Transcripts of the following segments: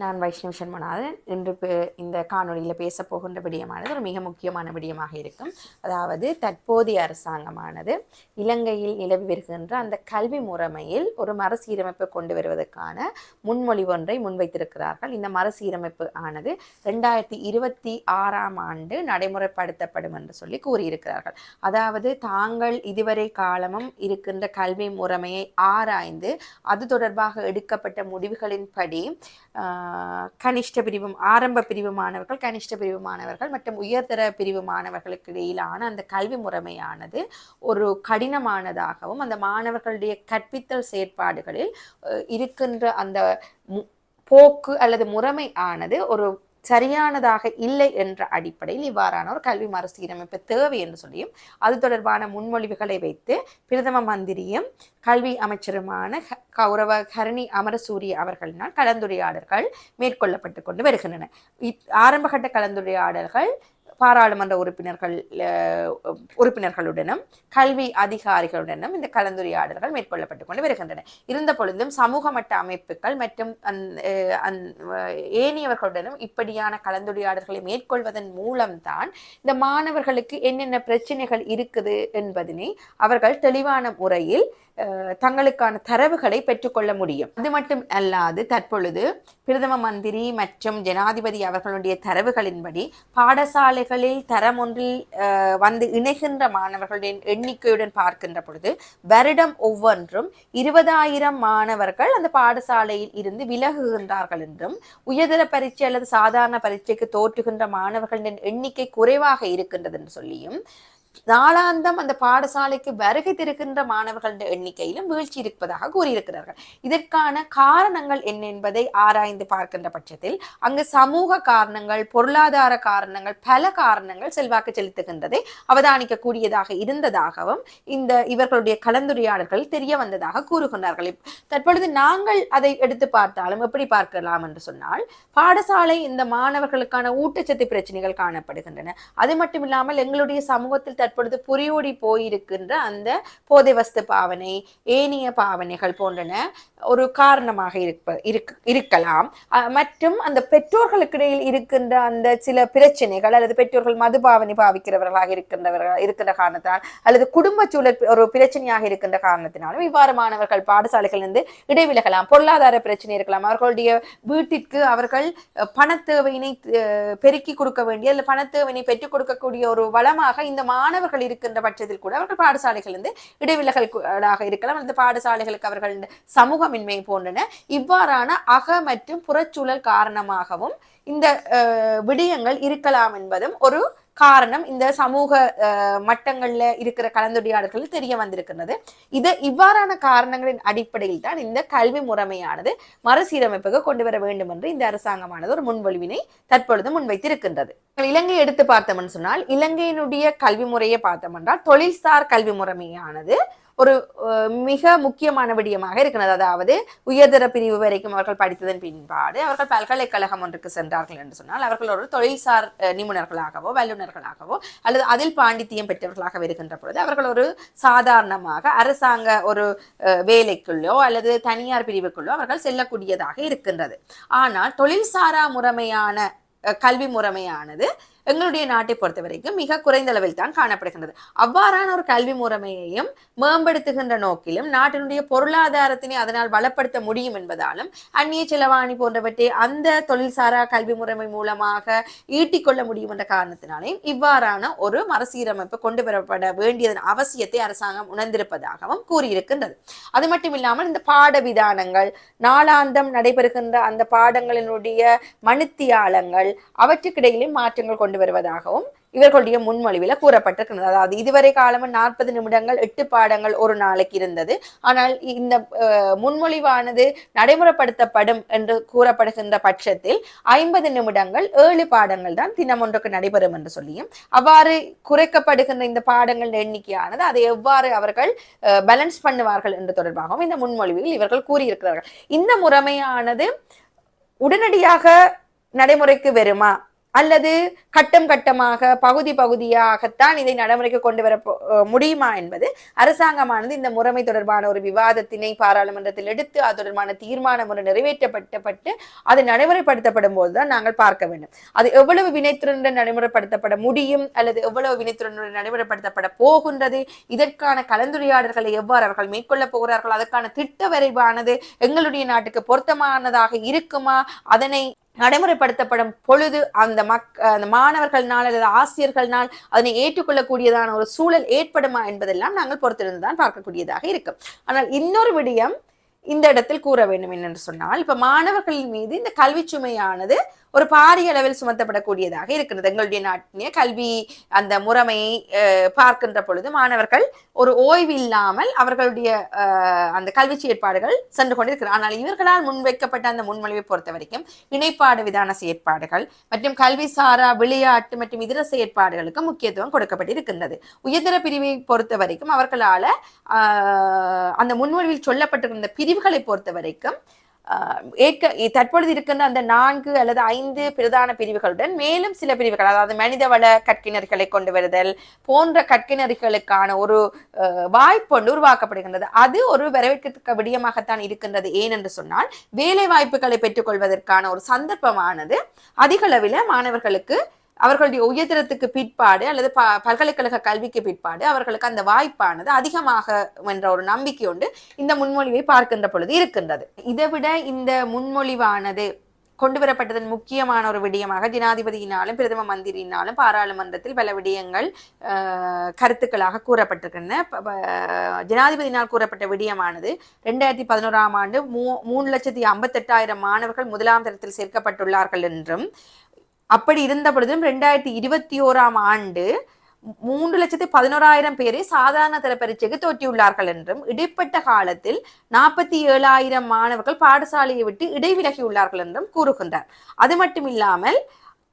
நான் வைஷ்ணவ் சண்மநாதன் இன்று பே- இந்த காணொளியில் பேச போகின்ற விடயமானது ஒரு மிக முக்கியமான விடயமாக இருக்கும். அதாவது தற்போதைய அரசாங்கமானது இலங்கையில் நிலவி வருகின்ற அந்த கல்வி முறைமையில் ஒரு மறுசீரமைப்பு கொண்டு வருவதற்கான முன்மொழிவு ஒன்றை முன்வைத்திருக்கிறார்கள். இந்த மறுசீரமைப்பு ஆனது ரெண்டாயிரத்தி இருபத்தி ஆறாம் ஆண்டு நடைமுறைப்படுத்தப்படும் என்று சொல்லி கூறியிருக்கிறார்கள். அதாவது தாங்கள் இதுவரை காலமும் இருக்கின்ற கல்வி முறைமையை ஆராய்ந்து அது தொடர்பாக எடுக்கப்பட்ட முடிவுகளின்படி கனிஷ்ட பிரிவு ஆரம்ப பிரிவு மாணவர்கள் கனிஷ்ட பிரிவு மாணவர்கள் மற்றும் உயர்தர பிரிவு மாணவர்களுக்கு இடையிலான அந்த கல்வி முறைமையானது ஒரு கடினமானதாகவும் அந்த மாணவர்களுடைய கற்பித்தல் செயற்பாடுகளில் இருக்கின்ற அந்த மு- போக்கு அல்லது முறைமை ஆனது ஒரு சரியானதாக இல்லை என்ற அடிப்படையில் இவ்வாறான ஒரு கல்வி மறுசீரமைப்பு தேவை என்று சொல்லியும் அது தொடர்பான முன்மொழிவுகளை வைத்து பிரதம மந்திரியும் கல்வி அமைச்சருமான கௌரவ ஹரணி அமரசூரிய அவர்களினால் கலந்துரையாடல்கள் மேற்கொள்ளப்பட்டு கொண்டு வருகின்றன. ஆரம்பகட்ட கலந்துரையாடல்கள் பாராளுமன்ற உறுப்பினர்கள் உறுப்பினர்களுடனும் கல்வி அதிகாரிகளுடனும் இந்த கலந்துரையாடல்கள் மேற்கொள்ளப்பட்டு கொண்டு வருகின்றன. இருந்த பொழுதும் சமூக மட்ட அமைப்புகள் மற்றும் ஏனியவர்களுடனும் அஹ், ஏனையவர்களுடனும் இப்படியான கலந்துரையாடல்களை மேற்கொள்வதன் மூலம்தான் இந்த மாணவர்களுக்கு என்னென்ன பிரச்சனைகள் இருக்குது என்பதனை அவர்கள் தெளிவான முறையில் தங்களுக்கான தரவுகளை பெற்றுக்கொள்ள முடியும். அது மட்டும் அல்லாது தற்பொழுது பிரதம மந்திரி மற்றும் ஜனாதிபதி அவர்களுடைய தரவுகளின்படி பாடசாலைகளில் தரம் ஒன்றில் வந்து இணைகின்ற மாணவர்களுடைய எண்ணிக்கையுடன் பார்க்கின்ற பொழுது வருடம் ஒவ்வொன்றும் இருபதாயிரம் மாணவர்கள் அந்த பாடசாலையில் இருந்து விலகுகின்றார்கள் என்றும் உயர்தர பரீட்சை அல்லது சாதாரண பரீட்சைக்கு தோற்றுகின்ற மாணவர்களின் எண்ணிக்கை குறைவாக இருக்கின்றது என்று சொல்லியும் நாளாந்தம் அந்த பாடசாலைக்கு வருகை திருக்கின்ற மாணவர்களின் எண்ணிக்கையிலும் வீழ்ச்சி இருப்பதாக கூறியிருக்கிறார்கள். இதற்கான காரணங்கள் என்ன என்பதை ஆராய்ந்து பார்க்கின்ற பட்சத்தில் அங்கு சமூக காரணங்கள் பொருளாதார காரணங்கள் பல காரணங்கள் செல்வாக்கு செலுத்துகின்றதை அவதானிக்கக்கூடியதாக இருந்ததாகவும் இந்த இவர்களுடைய கலந்துரையாடல்கள் தெரிய வந்ததாக கூறுகின்றார்கள். தற்பொழுது நாங்கள் அதை எடுத்து பார்த்தாலும் எப்படி பார்க்கலாம் என்று சொன்னால் பாடசாலை இந்த மாணவர்களுக்கான ஊட்டச்சத்து பிரச்சனைகள் காணப்படுகின்றன. அது மட்டும் இல்லாமல் எங்களுடைய சமூகத்தில் தற்பொழுது புரியோடி போயிருக்கின்ற அந்த போதை வஸ்து பாவனை ஏனைய பாவனைகள் போன்றன ஒரு காரணமாக இருப்ப இருக்கலாம். மற்றும் அந்த பெற்றோர்களுக்கிடையில் இருக்கின்ற அந்த சில பிரச்சனைகள் அல்லது பெற்றோர்கள் மது பாவனை பாவிக்கிறவர்களாக இருக்கின்றவர்கள் இருக்கின்ற காரணத்தால் அல்லது குடும்ப சூழல் ஒரு பிரச்சனையாக இருக்கின்ற காரணத்தினாலும் இவ்வாறு மாணவர்கள் பாடசாலைகளிலிருந்து இடைவிலகலாம். பொருளாதார பிரச்சனை இருக்கலாம். அவர்களுடைய வீட்டிற்கு அவர்கள் அஹ், பணத்தேவையினை அஹ், பெருக்கி கொடுக்க வேண்டிய அல்லது பணத்தேவையினை பெற்றுக் கொடுக்கக்கூடிய ஒரு வளமாக இந்த மா மாணவர்கள் இருக்கின்ற பட்சத்தில் கூட அவர்கள் பாடசாலைகள் வந்து இடைவிலகலாக இருக்கலாம். அந்த பாடசாலைகளுக்கு அவர்கள் சமூகமின்மை போன்றன. இவ்வாறான அக மற்றும் புறச்சூழல் காரணமாகவும் இந்த அஹ், விடயங்கள் இருக்கலாம் என்பதும் ஒரு காரணம் இந்த சமூக மட்டங்களில் மட்டங்கள்ல இருக்கிற கலந்துரையாடல்கள் தெரிய வந்திருக்கிறது. இது இவ்வாறான காரணங்களின் அடிப்படையில் தான் இந்த கல்வி முறைமையானது மறுசீரமைப்புக்கு கொண்டு வர வேண்டும் என்று இந்த அரசாங்கமானது ஒரு முன்மொழிவினை தற்பொழுது முன்வைத்திருக்கின்றது. இலங்கை எடுத்து பார்த்தோம்னு சொன்னால் இலங்கையினுடைய கல்வி முறையை பார்த்தோம் என்றால் தொழில்சார் கல்வி முறைமையானது ஒரு மிக முக்கியமான விடயமாக இருக்கிறது. அதாவது உயர்தர பிரிவு வரைக்கும் அவர்கள் படித்ததன் பின்பாடு அவர்கள் பல்கலைக்கழகம் ஒன்றுக்கு சென்றார்கள் என்று சொன்னால் அவர்கள் ஒரு தொழில்சார் நிபுணர்களாகவோ வல்லுநர்களாகவோ அல்லது அதில் பாண்டித்தியம் பெற்றவர்களாக வருகின்ற பொழுது அவர்கள் ஒரு சாதாரணமாக அரசாங்க ஒரு வேலைக்குள்ளோ அல்லது தனியார் பிரிவுக்குள்ளோ அவர்கள் செல்லக்கூடியதாக இருக்கின்றது. ஆனால் தொழில்சாரா முறைமையான கல்வி முறைமையானது எங்களுடைய நாட்டை பொறுத்த வரைக்கும் மிக குறைந்த அளவில் தான் காணப்படுகின்றது. அவ்வாறான ஒரு கல்வி முறைமையையும் மேம்படுத்துகின்ற நோக்கிலும் நாட்டினுடைய பொருளாதாரத்தினை அதனால் வளப்படுத்த முடியும் என்பதாலும் அந்நிய செலவாணி போன்றவற்றை அந்த தொழில்சாரா கல்வி முறைமை மூலமாக ஈட்டிக்கொள்ள முடியும் என்ற காரணத்தினாலேயும் இவ்வாறான ஒரு மறுசீரமைப்பு கொண்டு வரப்பட வேண்டியதன் அவசியத்தை அரசாங்கம் உணர்ந்திருப்பதாகவும் கூறியிருக்கின்றது. அது மட்டும் இல்லாமல் இந்த பாட விதானங்கள் நாளாந்தம் நடைபெறுகின்ற அந்த பாடங்களினுடைய மணித்தியாலங்கள் அவற்றுக்கிடையிலும் மாற்றங்கள் கொண்டு வருவதாகவும் இவர்களுடைய முன்மொழிவில் கூறப்பட்டிருக்கிறது. அதாவது இதுவரை காலமும் நாற்பது நிமிடங்கள் எட்டு பாடங்கள் ஒரு நாளைக்கு இருந்தது. ஆனால் இந்த முன்மொழிவானது நடைமுறைப்படுத்தப்படும் என்று கூறப்படுகின்ற பட்சத்தில் ஐம்பது நிமிடங்கள் ஏழு பாடங்கள் தான் தினம் ஒன்றுக்கு நடைபெறும் என்று சொல்லியும் அவ்வாறு குறைக்கப்படுகின்ற இந்த பாடங்கள் எண்ணிக்கையானது அதை எவ்வாறு அவர்கள் பேலன்ஸ் பண்ணுவார்கள் என்று தொடர்பாகவும் இந்த முன்மொழிவில் இவர்கள் கூறியிருக்கிறார்கள். இந்த முறைமையானது உடனடியாக நடைமுறைக்கு வருமா? அல்லது கட்டம் கட்டமாக பகுதி பகுதியாகத்தான் இதை நடைமுறைக்கு கொண்டு வர முடியுமா என்பது அரசாங்கமானது இந்த முறைமை தொடர்பான ஒரு விவாதத்தினை பாராளுமன்றத்தில் எடுத்து அது தொடர்பான தீர்மானம் ஒன்று நிறைவேற்றப்பட்டப்பட்டு அது நடைமுறைப்படுத்தப்படும் போதுதான் நாங்கள் பார்க்க வேண்டும். அது எவ்வளவு வினைத்திறனுடன் நடைமுறைப்படுத்தப்பட முடியும் அல்லது எவ்வளவு வினைத்திறனுடன் நடைமுறைப்படுத்தப்பட போகின்றது இதற்கான கலந்துரையாடல்களை எவ்வாறு அவர்கள் மேற்கொள்ள போகிறார்கள் அதற்கான திட்ட வரைவானது எங்களுடைய நாட்டுக்கு பொருத்தமானதாக இருக்குமா அதனை நடைமுறைப்படுத்தப்படும் பொழுது அந்த மக் அந்த மாணவர்கள்னால் அல்லது ஆசிரியர்கள்னால் அதனை ஏற்றுக்கொள்ளக்கூடியதான ஒரு சூழல் ஏற்படுமா என்பதெல்லாம் நாங்கள் பொறுத்திருந்து தான் பார்க்கக்கூடியதாக இருக்கும். ஆனால் இன்னொரு விடயம் இந்த இடத்தில் கூற வேண்டும் என்னென்று சொன்னால் இப்ப மாணவர்களின் மீது இந்த கல்வி சுமையானது ஒரு பாரிய அளவில் சுமத்தப்படக்கூடியதாக இருக்கிறது. எங்களுடைய நாட்டிலே கல்வி அந்த முறைமையை அஹ், பார்க்கின்ற பொழுது மாணவர்கள் ஒரு ஓய்வு இல்லாமல் அவர்களுடைய அஹ், அந்த கல்வி செயற்பாடுகள் சென்று கொண்டிருக்கிறார். ஆனால் இவர்களால் முன்வைக்கப்பட்ட அந்த முன்மொழிவை பொறுத்த வரைக்கும் இணைப்பாடு விதான செயற்பாடுகள் மற்றும் கல்வி சாரா விளையாட்டு மற்றும் இதர செயற்பாடுகளுக்கு முக்கியத்துவம் கொடுக்கப்பட்டிருக்கின்றது. உயர்தர பிரிவை பொறுத்த வரைக்கும் அவர்களால அந்த முன்மொழிவில் சொல்லப்பட்டிருந்த பிரிவுகளை பொறுத்த வரைக்கும் ஏற்க தற்பொழுது இருக்கின்ற அந்த நான்கு அல்லது ஐந்து பிரதான பிரிவுகளுடன் மேலும் சில பிரிவுகள் அதாவது மனிதவள கற்கிணர்களை கொண்டு வருதல் போன்ற கற்கிணர்களுக்கான ஒரு வாய்ப்பு வாய்ப்பொன்று உருவாக்கப்படுகின்றது. அது ஒரு வரவேற்கத்தக்க விடயமாகத்தான் இருக்கின்றது. ஏனென்று சொன்னால் வேலை வாய்ப்புகளை பெற்றுக்கொள்வதற்கான ஒரு சந்தர்ப்பமானது அதிகளவில் மாணவர்களுக்கு அவர்களுடைய உயர்தரத்துக்கு பிற்பாடு அல்லது ப பல்கலைக்கழக கல்விக்கு பிற்பாடு அவர்களுக்கு அந்த வாய்ப்பானது அதிகமாக என்ற ஒரு நம்பிக்கை உண்டு. இந்த முன்மொழிவை பார்க்கின்ற பொழுது இருக்கின்றது. இதை விட இந்த முன்மொழிவானது கொண்டு வரப்பட்டதன் முக்கியமான ஒரு விடயமாக ஜனாதிபதியினாலும் பிரதம மந்திரியினாலும் பாராளுமன்றத்தில் பல விடயங்கள் கருத்துக்களாக கூறப்பட்டிருக்கின்றன. ஜனாதிபதியினால் கூறப்பட்ட விடயமானது ரெண்டாயிரத்தி பதினோராம் ஆண்டு மூ மூணு லட்சத்தி ஐம்பத்தெட்டாயிரம் மாணவர்கள் முதலாம் தரத்தில் சேர்க்கப்பட்டுள்ளார்கள் என்றும் அப்படி இருந்த பொழுதும் ரெண்டாயிரத்தி இருபத்தி ஓராம் ஆண்டு மூன்று லட்சத்தி பதினோராயிரம் பேரை சாதாரண தர பரீட்சைக்கு தோற்றியுள்ளார்கள் என்றும் இடைப்பட்ட காலத்தில் நாற்பத்தி ஏழாயிரம் மாணவர்கள் பாடசாலையை விட்டு இடைவிலகியுள்ளார்கள் என்றும் கூறுகின்றார். அது மட்டும் இல்லாமல்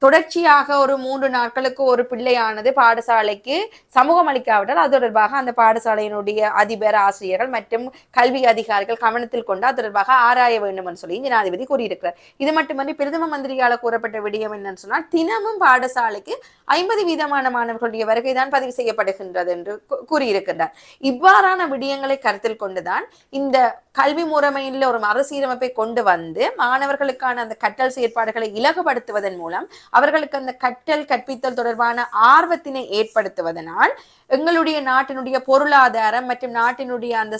தொடர்ச்சியாக ஒரு மூன்று நாட்களுக்கு ஒரு பிள்ளையானது பாடசாலைக்கு சமூகம் அளிக்காவிட்டால் அது தொடர்பாக அந்த பாடசாலையினுடைய அதிபர் ஆசிரியர்கள் மற்றும் கல்வி அதிகாரிகள் கவனத்தில் கொண்டு அது தொடர்பாக ஆராய வேண்டும் என்று சொல்லி ஜனாதிபதி கூறியிருக்கிறார். இது மட்டுமன்றி பிரதம மந்திரியால் கூறப்பட்ட விடயம் என்னன்னு சொன்னால் தினமும் பாடசாலைக்கு ஐம்பது வீதமான மாணவர்களுடைய வருகை தான் பதிவு செய்யப்படுகின்றது என்று கூறியிருக்கின்றார். இவ்வாறான விடயங்களை கருத்தில் கொண்டுதான் இந்த கல்வி முறைமையில் ஒரு மறுசீரமைப்பை கொண்டு வந்து மாணவர்களுக்கான அந்த கற்றல் செயற்பாடுகளை இலகுபடுத்துவதன் மூலம் அவர்களுக்கு அந்த கற்றல் கற்பித்தல் தொடர்பான ஆர்வத்தினை ஏற்படுத்துவதனால் எங்களுடைய நாட்டினுடைய பொருளாதாரம் மற்றும் நாட்டினுடைய அந்த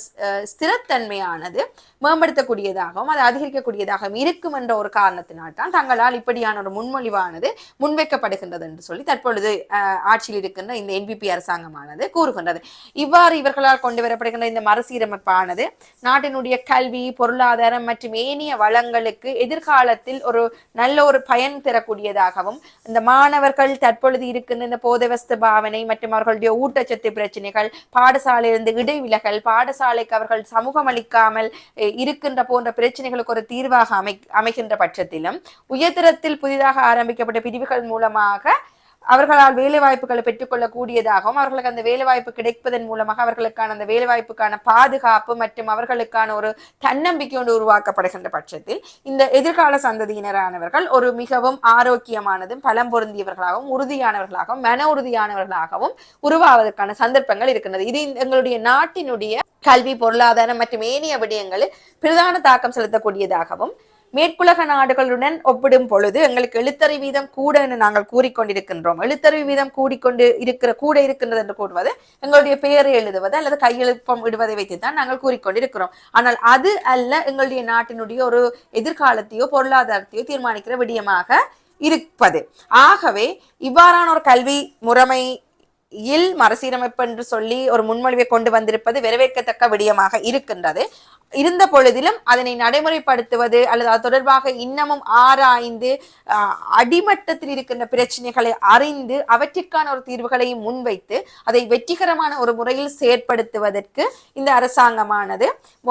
ஸ்திரத்தன்மையானது மேம்படுத்தக்கூடியதாகவும் அது அதிகரிக்கக்கூடியதாகவும் இருக்கும் என்ற ஒரு காரணத்தினால் தான் தங்களால் இப்படியான ஒரு முன்மொழிவானது முன்வைக்கப்படுகின்றது என்று சொல்லி தற்பொழுது ஆட்சியில் இருக்கின்ற இந்த என்பிபி அரசாங்கமானது கூறுகின்றது. இவ்வாறு இவர்களால் கொண்டு வரப்படுகின்ற இந்த மறுசீரமைப்பானது நாட்டினுடைய கல்வி பொருளாதாரம் மற்றும் ஏனைய வளங்களுக்கு எதிர்காலத்தில் ஒரு நல்ல ஒரு பயன் தரக்கூடியதாக தரக்கூடியதாகவும் இந்த மாணவர்கள் தற்பொழுது இருக்கின்ற இந்த போதவஸ்து பாவனை மற்றும் அவர்களுடைய ஊட்டச்சத்து பிரச்சனைகள் பாடசாலையிலிருந்து இடைவிலகல் பாடசாலைக்கு அவர்கள் சமூகம் அளிக்காமல் இருக்கின்ற போன்ற பிரச்சனைகளுக்கு ஒரு தீர்வாக அமை அமைகின்ற பட்சத்திலும் உயர்தரத்தில் புதிதாக ஆரம்பிக்கப்பட்ட பிரிவுகள் மூலமாக அவர்களால் வேலை வாய்ப்புகளை பெற்றுக்கொள்ளக்கூடியதாகவும் அவர்களுக்கு அந்த வேலை வாய்ப்பு கிடைப்பதன் மூலமாக அவர்களுக்கான அந்த வேலை வாய்ப்புக்கான பாதுகாப்பு மற்றும் அவர்களுக்கான ஒரு தன்னம்பிக்கை ஒன்று உருவாக்கப்படுகின்ற பட்சத்தில் இந்த எதிர்கால சந்ததியினரானவர்கள் ஒரு மிகவும் ஆரோக்கியமானதும் பலம் பொருந்தியவர்களாகவும் உறுதியானவர்களாகவும் மன உறுதியானவர்களாகவும் உருவாவதற்கான சந்தர்ப்பங்கள் இருக்கின்றது. இது எங்களுடைய நாட்டினுடைய கல்வி பொருளாதாரம் மற்றும் ஏனைய விடயங்களில் பிரதான தாக்கம் செலுத்தக்கூடியதாகவும் மேற்குலக நாடுகளுடன் ஒப்பிடும் பொழுது எங்களுக்கு எழுத்தறி வீதம் கூட என்று நாங்கள் கூறிக்கொண்டிருக்கின்றோம். எழுத்தறிவு வீதம் கூடிக்கொண்டு இருக்கிற கூட இருக்கின்றது என்று கூறுவது எங்களுடைய பெயரை எழுதுவது அல்லது கையெழுப்பம் இடுவதை வைத்து தான் நாங்கள் கூறிக்கொண்டிருக்கிறோம். ஆனால் அது அல்ல எங்களுடைய நாட்டினுடைய ஒரு எதிர்காலத்தையோ பொருளாதாரத்தையோ தீர்மானிக்கிற விடயமாக இருப்பது. ஆகவே இவ்வாறான ஒரு கல்வி முறைமை இல் மறுசீரமைப்பு என்று சொல்லி ஒரு முன்மொழிவை கொண்டு வந்திருப்பது வரவேற்கத்தக்க விடயமாக இருக்கின்றது. இருந்த பொழுதிலும் அதனை நடைமுறைப்படுத்துவது அல்லது அது தொடர்பாக இன்னமும் ஆராய்ந்து அடிமட்டத்தில் இருக்கின்ற பிரச்சனைகளை அறிந்து அவற்றிற்கான ஒரு தீர்வுகளையும் முன்வைத்து அதை வெற்றிகரமான ஒரு முறையில் செயற்படுத்துவதற்கு இந்த அரசாங்கமானது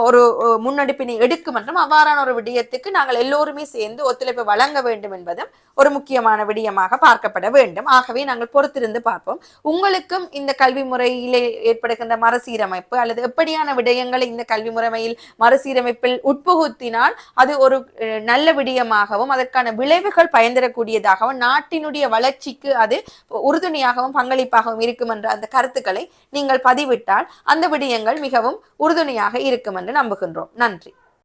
ஒரு முன்னெடுப்பினை எடுக்கும் மற்றும் அவ்வாறான ஒரு விடயத்துக்கு நாங்கள் எல்லோருமே சேர்ந்து ஒத்துழைப்பு வழங்க வேண்டும் என்பதும் ஒரு முக்கியமான விடயமாக பார்க்கப்பட வேண்டும். ஆகவே நாங்கள் பொறுத்திருந்து பார்ப்போம். உங்களுக்கும் இந்த கல்வி முறையிலே ஏற்படுகின்ற மறுசீரமைப்பு அல்லது எப்படியான விடயங்களை இந்த கல்வி முறைமையில் மறுசீரமைப்பில் உட்புகுத்தினால் அது ஒரு அஹ், நல்ல விடயமாகவும் அதற்கான விளைவுகள் பயந்தரக்கூடியதாகவும் நாட்டினுடைய வளர்ச்சிக்கு அது உறுதுணையாகவும் பங்களிப்பாகவும் இருக்கும் என்ற அந்த கருத்துக்களை நீங்கள் பதிவிட்டால் அந்த விடயங்கள் மிகவும் உறுதுணையாக இருக்கும் என்று நம்புகின்றோம். நன்றி.